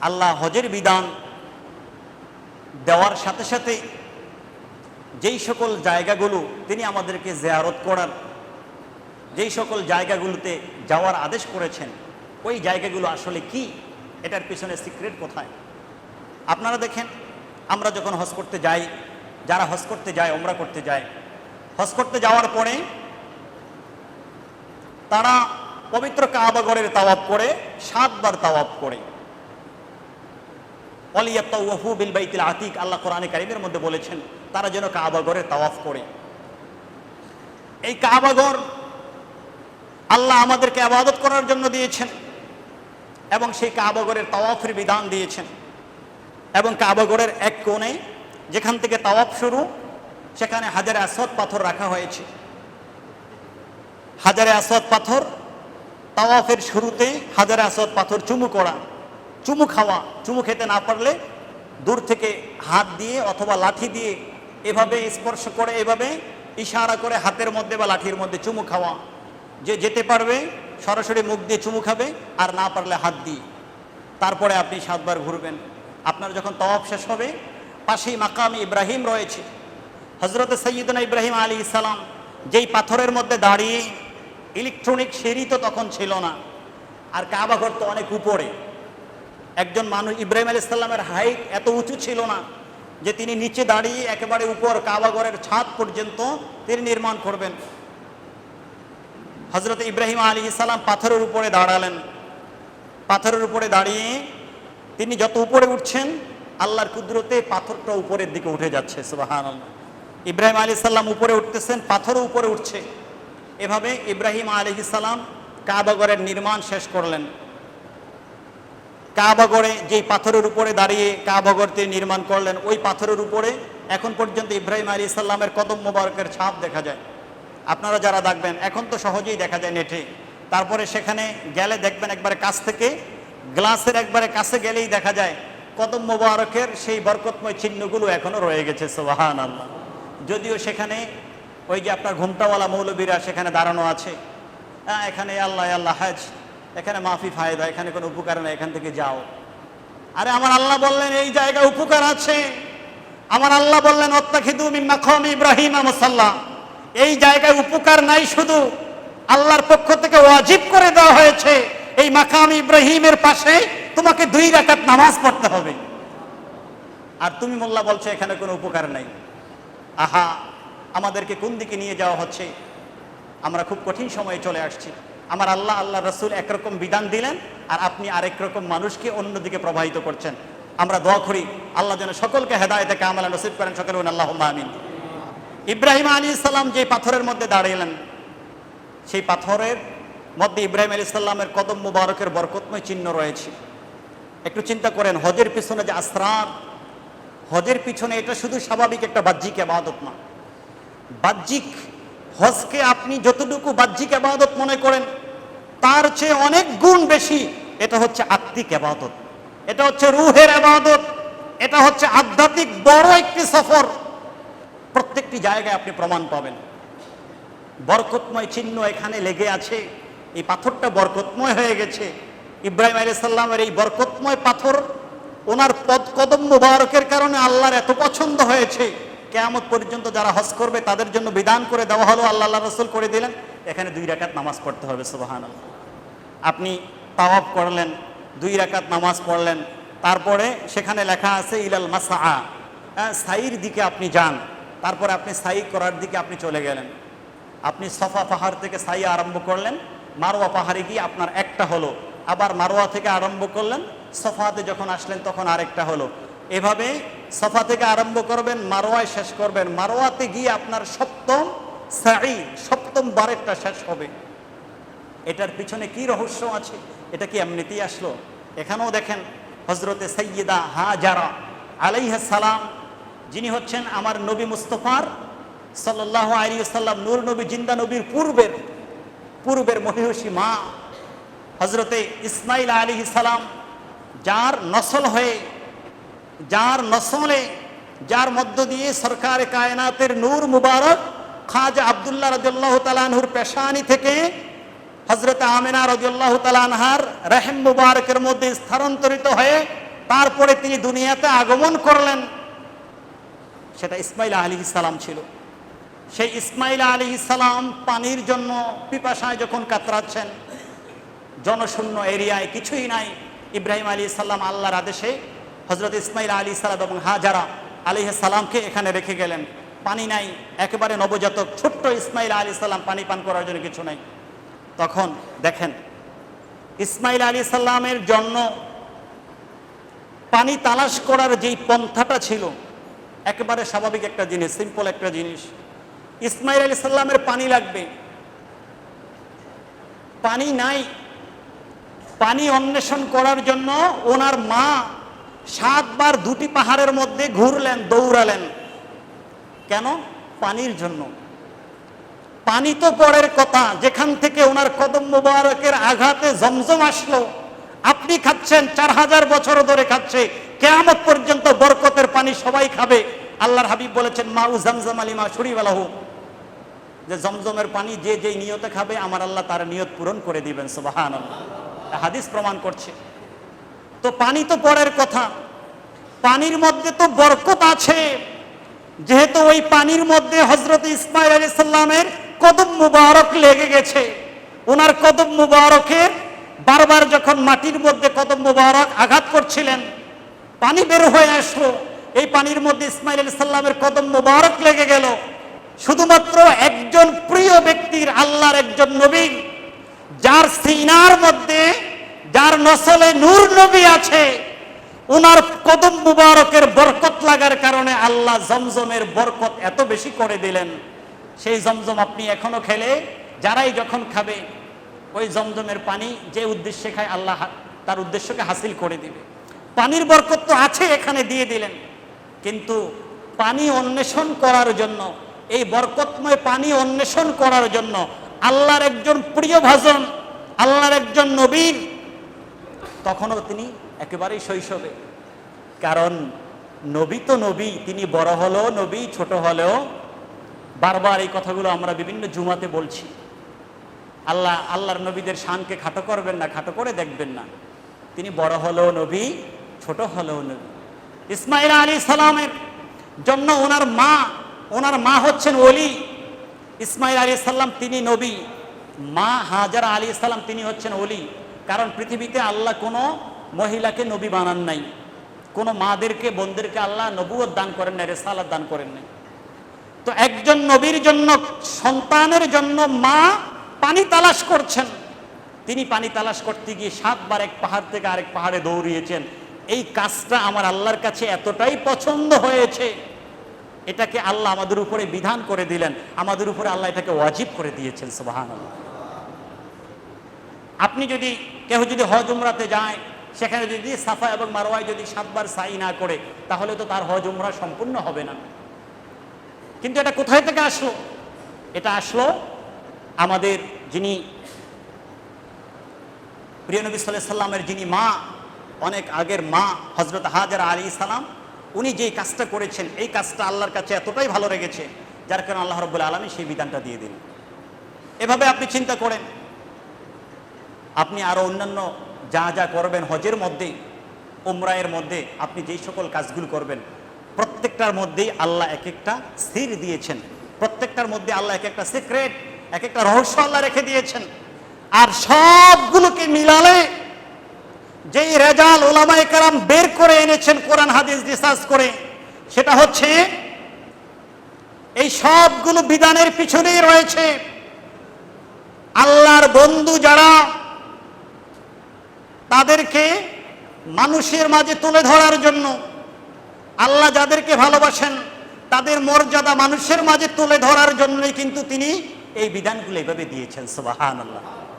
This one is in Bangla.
আল্লাহ হজের বিধান দেওয়ার সাথে সাথে যেই সকল জায়গাগুলো তিনি আমাদেরকে জেয়ারত করার, যেই সকল জায়গাগুলোতে যাওয়ার আদেশ করেছেন, ওই জায়গাগুলো আসলে কি? এটার পিছনে সিক্রেট কোথায়? আপনারা দেখেন, আমরা যখন হজ করতে যাই, যারা হজ করতে যায়, ওমরা করতে যায়, হজ করতে যাওয়ার পরে তারা পবিত্র কাবাগরের তাওয়াব করে, সাতবার তাওয়াব করে। অলিয়াত্তাউফু বিল বাইতিল আতিক, আল্লাহ কোরআনে কারিমের মধ্যে বলেছেন, তারা যেন কাবাগরের তাওয়াফ করে। এই কাবাগর আল্লাহ আমাদেরকে আবাদত করার জন্য দিয়েছেন এবং সেই কাবাগরের তাওয়াফের বিধান দিয়েছেন। এবং কাবাগরের এক কোণে যেখান থেকে তাওয়াফ শুরু, সেখানে হাজারে আসদ পাথর রাখা হয়েছে। হাজারে আসদ পাথর তাওয়াফের শুরুতে হাজারে আসদ পাথর চুমু করা। চুমু খাওয়া, চুমু খেতে না পারলে দূর থেকে হাত দিয়ে অথবা লাঠি দিয়ে এভাবে স্পর্শ করে, এভাবে ইশারা করে হাতের মধ্যে বা লাঠির মধ্যে চুমু খাওয়া। যে যেতে পারবে, সরাসরি মুখ দিয়ে চুমু খাবে আর না পারলে হাত দিয়ে। তারপরে আপনি সাতবার ঘুরবেন। আপনার যখন তওয়াফ শেষ হবে, পাশেই মাকাম ইব্রাহিম রয়েছে। হজরত সৈয়দনা ইব্রাহিম আলী ইসালাম যেই পাথরের মধ্যে দাঁড়িয়ে ইলেকট্রনিক সিঁড়ি তো তখন ছিল না। আর কাবাঘর তো অনেক উপরে। একজন মানুষ ইব্রাহিম আলী ইসলামের হাইট এত উঁচু ছিল না যে তিনি নিচে দাঁড়িয়ে একেবারে উপর কাবাগরের ছাদ পর্যন্ত তিনি নির্মাণ করবেন। হজরত ইব্রাহিম আলী ইসালাম পাথরের উপরে দাঁড়ালেন। পাথরের উপরে দাঁড়িয়ে তিনি যত উপরে উঠছেন, আল্লাহর কুদরতে পাথরটা উপরের দিকে উঠে যাচ্ছে সুবাহান ইব্রাহিম আলী সাল্লাম উপরে উঠতেছেন, পাথরও উপরে উঠছে। এভাবে ইব্রাহিম আলী সালাম কাবাগরের নির্মাণ শেষ করলেন। কাবাগরে যেই পাথরের উপরে দাঁড়িয়ে কাবাগর তিনি নির্মাণ করলেন, ওই পাথরের উপরে এখন পর্যন্ত ইব্রাহিম আলী সাল্লামের কদম মোবারকের ছাপ দেখা যায়। আপনারা যারা দেখবেন, এখন তো সহজেই দেখা যায় নেটে। তারপরে সেখানে গেলে দেখবেন একবারে কাছ থেকে, গ্লাসের একবারে কাছে গেলেই দেখা যায়, কদম মোবারকের সেই বরকতময় চিহ্নগুলো এখনও রয়ে গেছে সোহান আল্লাহ যদিও সেখানে ওই যে আপনার ঘুমটাওয়ালা মৌলবীরা সেখানে দাঁড়ানো আছে হ্যাঁ এখানে আল্লাহ আল্লাহ, হাজ। এখানে মাফি ফায়দা, এখানে কোনো উপকার নেই, এখান থেকে যাও। আরে আমার আল্লাহ বললেন, এই জায়গায় উপকার আছে। আমার আল্লাহ বললেন অত্যাখিদু মিম্মা ইব্রাহিম মুসাল্লাহ এই জায়গায় উপকার নাই শুধু, আল্লাহর পক্ষ থেকে ওয়াজিব করে দেওয়া হয়েছে, এই মাকাম ইব্রাহিমের পাশে তোমাকে দুই রাকাত নামাজ পড়তে হবে। আর তুমি মোল্লা বলছো, এখানে কোনো উপকার নাই। আহা, আমাদেরকে কোন দিকে নিয়ে যাওয়া হচ্ছে? আমরা খুব কঠিন সময়ে চলে আসছি। আমার আল্লাহ আল্লাহ রসুল একরকম বিধান দিলেন আর আপনি আরেক রকম মানুষকে অন্যদিকে প্রবাহিত করছেন। আমরা দোয়া করি, আল্লাহ যেন সকলকে হেদায়তে কামালা নসিব করেন। সকলে আল্লাহ আমিন। ইব্রাহিম আলী ইসলাম যে পাথরের মধ্যে দাঁড়িয়েলেন সেই পাথরের মধ্যে ইব্রাহিম আলী ইসলামের কদম মুবারকের বরকতময় চিহ্ন রয়েছে। একটু চিন্তা করেন, হজের পিছনে যে আস্ত্রার হজের পিছনে এটা শুধু স্বাভাবিক একটা বাহ্যিক আবাদত না। বাহ্যিক হজকে আপনি যতটুকু বাহ্যিক আবাদত মনে করেন তার চেয়ে অনেক গুণ বেশি এটা হচ্ছে আত্মিক আবাদত। এটা হচ্ছে রুহের আবাদত। এটা হচ্ছে আধ্যাত্মিক বড় একটি সফর। প্রত্যেকটি জায়গায় আপনি প্রমাণ পাবেন। বরকতময় চিহ্ন এখানে লেগে আছে। এই পাথরটা বরকতময় হয়ে গেছে। ইব্রাহিম আলী সাল্লামের এই বরকতময় পাথর ওনার পদ কদম মুবারকের কারণে আল্লাহর এত পছন্দ হয়েছে। কেয়ামত পর্যন্ত যারা হজ করবে তাদের জন্য বিধান করে দেওয়া হলো, আল্লাহ আল্লাহ রসুল করে দিলেন। এখানে দুই রাকাত নামাজ পড়তে হবে সুবাহান আপনি তাওয়াব করলেন, দুই রাকাত নামাজ পড়লেন, তারপরে সেখানে লেখা আছে, ইলাল মাসা হ্যাঁ সাইর দিকে আপনি যান, তারপরে আপনি সাই করার দিকে আপনি চলে গেলেন। আপনি সফা পাহাড় থেকে সাই আরম্ভ করলেন মারোয়া পাহাড়ে গিয়ে আপনার একটা হলো। আবার মারোয়া থেকে আরম্ভ করলেন, সফাতে যখন আসলেন তখন আরেকটা হলো। এভাবে সফা থেকে আরম্ভ করবেন মারোয়ায় শেষ করবেন। মারোয়াতে গিয়ে আপনার সপ্তম সাই সপ্তম বারেরটা শেষ হবে। এটার পিছনে কি রহস্য আছে? এটা কি এমনিতেই আসলো? এখানেও দেখেন হজরতে সৈয়দা হাজারা আলাইহা সালাম, যিনি হচ্ছেন আমার নবী মুস্তফার সাল্লাহ আলী সাল্লাম নূর নবী, জিন্দা নবীর পূর্বের পূর্বের মহিষী মা হজরতে ইসমাইল আলী সালাম, যার নসল হয়ে, যার নসলে, যার মধ্য দিয়ে সরকার কায়নাতের নূর মুবারক খাজা আবদুল্লাহ রাজুল্লাহ তালানহুর পেশানি থেকে হজরত আমিনা রাজুল্লাহ তালানহার রেহেম মুবারকের মধ্যে স্থানান্তরিত হয়ে তারপরে তিনি দুনিয়াতে আগমন করলেন। সেটা ইসমাইল আলী সালাম ছিল। সেই ইসমাইল আলী সালাম পানির জন্য পিপাসায় যখন কাতরাচ্ছেন, জনশূন্য এরিয়ায় কিছুই নাই। ইব্রাহিম আলী সাল্লাম আল্লাহর আদেশে হজরত ইসমাইল আলী সালাম এবং হাজারা আলী সালামকে এখানে রেখে গেলেন। পানি নাই, একেবারে নবজাতক, ছোট্ট ইসমাইল আলী সাল্লাম পানি পান করার জন্য কিছু নাই। তখন দেখেন, ইসমাইল আলী সাল্লামের জন্য পানি তালাশ করার যেই পন্থাটা ছিল, একেবারে স্বাভাবিক একটা জিনিস সিম্পল একটা জিনিস। ইসমাইল আলী সাল্লামের পানি লাগবে। পানি নাই। পানি অন্বেষণ করার জন্য ওনার মা সাতবার দুটি পাহাড়ের মধ্যে ঘুরলেন, দৌড়ালেন। কেন? পানির জন্য। পানি তো পরের কথা, যেখান থেকে ওনার কদম মুবারকের আঘাতে জমজম আসলো। আপনি খাচ্ছেন, চার হাজার বছর ধরে খাচ্ছে। কেয়ামত পর্যন্ত বরকতের পানি সবাই খাবে। আল্লাহর হাবিব বলেছেন মাউ জমজম আলী মা সুরিবালাহু যে জমজমের পানি যে যেই নিয়তে খাবে, আমার আল্লাহ তার নিয়ত পূরণ করে দিবেন সুবাহান হাদিস প্রমাণ করছে। তো পানি তো পরের কথা। পানির মধ্যে তো বরকত আছে। যেহেতু ওই পানির মধ্যে হজরত ইসমাইল আলী সাল্লামের কদম মুবারক লেগে গেছে। ওনার কদম মুবারকের বারবার যখন মাটির মধ্যে কদম মুবারক আঘাত করছিলেন, পানি বের হয়ে আসলো। এই পানির মধ্যে ইসমাইল আলী সাল্লামের কদম মুবারক লেগে গেল। শুধুমাত্র একজন প্রিয় ব্যক্তির আল্লাহর একজন নবী, যার সিনার মধ্যে, যার নসলে নূর নবী আছে ওনার কদম মুবারকের বরকত লাগার কারণে আল্লাহ জমজমের বরকত এত বেশি করে দিলেন। সেই জমজম আপনি এখনও খেলে, যারাই যখন খাবে, ওই জমজমের পানি যে উদ্দেশ্যে খায়, আল্লাহ তার উদ্দেশ্যকে হাসিল করে দিবে। পানির বরকত তো আছে এখানে দিয়ে দিলেন, কিন্তু পানি অন্বেষণ করার জন্য, এই বরকতময় পানি অন্বেষণ করার জন্য আল্লাহর একজন প্রিয় ভাজন, আল্লাহর একজন নবীর, তখনও তিনি একেবারেই শৈশবে। কারণ নবী তো নবী, তিনি বড় হলেও নবী, ছোট হলেও বারবার এই কথাগুলো আমরা বিভিন্ন জুমাতে বলছি। আল্লাহ, আল্লাহর নবীদের শানকে খাটো করবেন না, খাটো করে দেখবেন না। তিনি বড় হলেও নবী, ছোট হলেও নবী। ইসমাইল আলী সালামের জন্য ওনার মা ওনার মা হচ্ছেন ওলি। ইসমাইল আলী সাল্লাম তিনি নবী। মা হাজারা আলী সাল্লাম তিনি হচ্ছেন ওলি। কারণ পৃথিবীতে আল্লাহ কোনো মহিলাকে নবী বানান নাই। কোনো মাদেরকে, বোনদেরকে আল্লাহ নবুয়ত দান করেন নাই, রেসালাত দান করেন নাই। তো একজন নবীর জন্য, সন্তানের জন্য মা পানি তালাশ করছেন। তিনি পানি তালাশ করতে গিয়ে সাতবার এক পাহাড় থেকে আরেক পাহাড়ে দৌড়িয়েছেন। এই কাজটা আমার আল্লাহর কাছে এতটাই পছন্দ হয়েছে। এটাকে আল্লাহ আমাদের উপরে বিধান করে দিলেন। আমাদের উপরে আল্লাহ এটাকে ওয়াজিব করে দিয়েছেন সুবাহান আপনি যদি কেউ যদি হজ উমরাতে যায়, সেখানে যদি সাফা এবং মারোয়ায় যদি সাতবার সাই না করে, তাহলে তো তার হজ উমরা সম্পূর্ণ হবে না। কিন্তু এটা কোথায় থেকে আসলো? এটা আসলো আমাদের যিনি প্রিয় নবী সাল্লাহ সাল্লামের যিনি মা, অনেক আগের মা হজরত হাজার আলী সালাম, উনি যেই কাজটা করেছেন, এই কাজটা আল্লাহর কাছে এতটাই ভালো লেগেছে, যার কারণে আল্লাহ রব্বুল আলমী সেই বিধানটা দিয়ে দিন এভাবে আপনি চিন্তা করেন, আপনি আরও অন্যান্য যা যা করবেন হজের মধ্যে, উমরায়ের মধ্যে, আপনি যেই সকল কাজগুলো করবেন প্রত্যেকটার মধ্যেই আল্লাহ এক একটা স্থির দিয়েছেন। প্রত্যেকটার মধ্যে আল্লাহ এক একটা সিক্রেট এক একটা রহস্য আল্লাহ রেখে দিয়েছেন। আর সবগুলোকে মিলালে যেই রেজাল ওলামাই কারাম বের করে এনেছেন কোরআন হাদিস রিসার্চ করে, সেটা হচ্ছে এই সবগুলো বিধানের পিছনেই রয়েছে আল্লাহর বন্ধু যারা, তাদেরকে মানুষের মাঝে তুলে ধরার জন্য আল্লাহ যাদেরকে ভালোবাসেন, তাদের মর্যাদা মানুষের মাঝে তুলে ধরার জন্যই কিন্তু তিনি এই বিধানগুলো এভাবে দিয়েছেন সুবাহান আল্লাহ